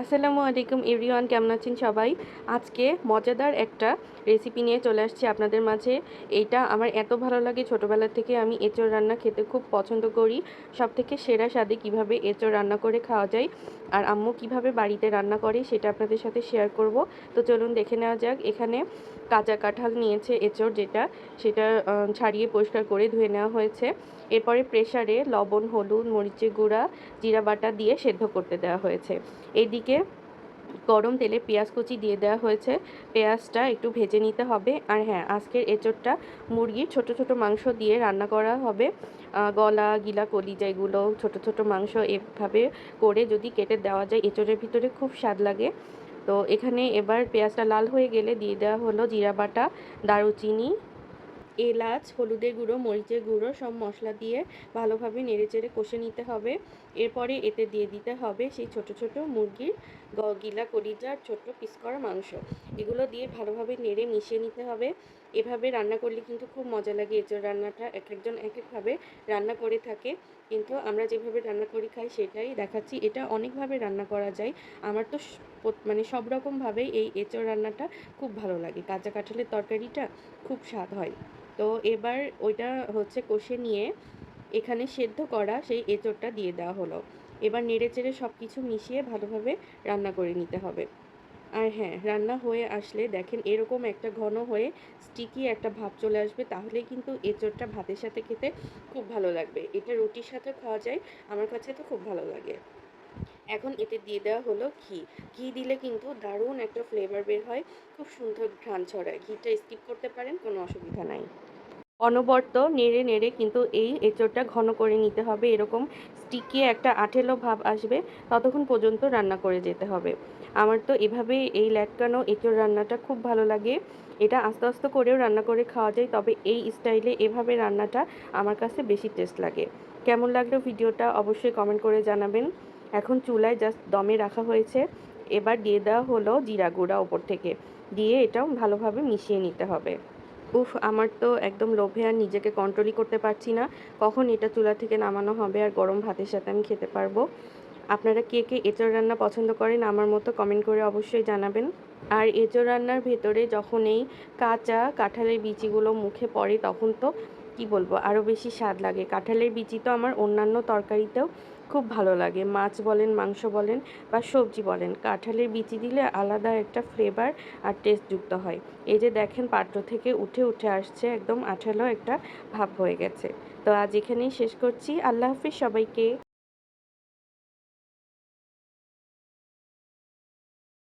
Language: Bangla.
আসসালামু আলাইকুম এভরিওয়ান, কেমন আছেন সবাই? আজকে মজাদার একটা রেসিপি নিয়ে চলে আসছি আপনাদের মাঝে। এটা আমার এত ভালো লাগে, ছোটোবেলা থেকে আমি এঁচোড় রান্না খেতে খুব পছন্দ করি। সব থেকে সেরা স্বাদে কীভাবে এঁচোড় রান্না করে খাওয়া যায় আর আম্মু কীভাবে বাড়িতে রান্না করে সেটা আপনাদের সাথে শেয়ার করব। তো চলুন দেখে নেওয়া যাক। এখানে কাঁচা কাঁঠাল নিয়েছে এঁচোড় যেটা, সেটা ছাড়িয়ে পরিষ্কার করে ধুয়ে নেওয়া হয়েছে। এরপরে প্রেসারে লবণ, হলুদ, মরিচের গুঁড়া, জিরা বাটা দিয়ে সেদ্ধ করতে দেওয়া হয়েছে। এইদিকে গরম তেলে পেঁয়াজ কুচি দিয়ে দেওয়া হয়েছে। পেঁয়াজটা একটু ভেজে নিতে হবে। আর হ্যাঁ আজকের এঁচোড়টা মুরগির ছোট ছোট মাংস দিয়ে রান্না করা হবে। গলা, গিলা, কলিজা এগুলো ছোট ছোট মাংস এভাবে করে যদি কেটে দেওয়া যায়, এঁচোড়ের ভিতরে খুব স্বাদ লাগে। তো এখানে এবার পেঁয়াজটা লাল হয়ে গেলে দিয়ে দেওয়া হলো জিরা বাটা, দারুচিনি এলাচ, হলুদের গুঁড়ো, মরিচের গুঁড়ো সব মশলা দিয়ে ভালোভাবে নেড়েচেড়ে কষে নিতে হবে। এরপরে এতে দিয়ে দিতে হবে সেই ছোট ছোট মুরগির গিলা গিলা আর ছোট্ট পিস করা মাংস। এগুলো দিয়ে ভালোভাবে নেড়ে মিশিয়ে নিতে হবে। এভাবে রান্না করলে কিন্তু খুব মজা লাগে। এঁচোড় রান্নাটা এক একজন এক একভাবে রান্না করে থাকে। কিন্তু আমরা যেভাবে রান্না করি খাই সেটাই দেখাচ্ছি। এটা অনেকভাবে রান্না করা যায়। আমার তো মানে সব রকমভাবেই এই এঁচোড় রান্নাটা খুব ভালো লাগে। কাঁচা কাঁঠালের তরকারিটা খুব স্বাদ হয়। তো এবার ওইটা হচ্ছে কষে নিয়ে এখানে সেদ্ধ করা সেই এঁচোড়টা দিয়ে দেওয়া হলো। এবার নেড়ে চেড়ে সব কিছু মিশিয়ে ভালোভাবে রান্না করে নিতে হবে। আর হ্যাঁ রান্না হয়ে আসলে দেখেন এরকম একটা ঘন হয়ে স্টিকি একটা ভাব চলে আসবে, তাহলেই কিন্তু এঁচোড়টা ভাতের সাথে খেতে খুব ভালো লাগবে। এটা রুটির সাথে খাওয়া যায়, আমার কাছে তো খুব ভালো লাগে। এখন এতে দিয়ে দেওয়া হলো ঘি। ঘি দিলে কিন্তু দারুণ একটা ফ্লেভার বের হয়, খুব সুন্দর ঘ্রাণ ছড়ায়। ঘিটা স্কিপ করতে পারেন, কোনো অসুবিধা নাই। অনবর্ত নেড়ে নেড়ে কিন্তু এই এঁচোড়টা ঘন করে নিতে হবে। এরকম স্টিকি একটা আঠেলো ভাব আসবে, ততক্ষণ পর্যন্ত রান্না করে যেতে হবে। আমার তো এভাবে এই ল্যাটকানো এঁচোড় রান্নাটা খুব ভালো লাগে। এটা আস্তে আস্তে করেও রান্না করে খাওয়া যায়, তবে এই স্টাইলে এভাবে রান্নাটা আমার কাছে বেশি টেস্ট লাগে। কেমন লাগল ভিডিওটা অবশ্যই কমেন্ট করে জানাবেন। এখন চুলায় জাস্ট দমে রাখা হয়েছে। এবার দিয়ে দেওয়া হলো জিরা গুঁড়া ওপর থেকে। দিয়ে এটাও ভালোভাবে মিশিয়ে নিতে হবে। উফ, আমার তো একদম লোভে আর নিজেকে কন্ট্রোলই করতে পারছি না। কখন এটা চুলা থেকে নামানো হবে আর গরম ভাতের সাথে আমি খেতে পারব? আপনারা কে কে এঁচড় রান্না পছন্দ করেন আমার মতো কমেন্ট করে অবশ্যই জানাবেন। আর এঁচড় রান্নার ভেতরে যখন এই কাঁচা কাঁঠালের বিচিগুলো মুখে পড়ে তখন তো কি বলব আরও বেশি স্বাদ লাগে। কাঁঠালের বিচি তো আমার অন্যান্য তরকারিতেও খুব ভালো লাগে। মাছ বলেন, মাংস বলেন বা সবজি বলেন, কাঁঠালের বিচি দিলে আলাদা একটা ফ্লেভার আর টেস্ট যুক্ত হয়। এই যে দেখেন, পাত্র থেকে উঠে উঠে আসছে একদম আঠালো একটা ভাব হয়ে গেছে। তো আজ এখানেই শেষ করছি। আল্লাহ হাফিজ সবাইকে।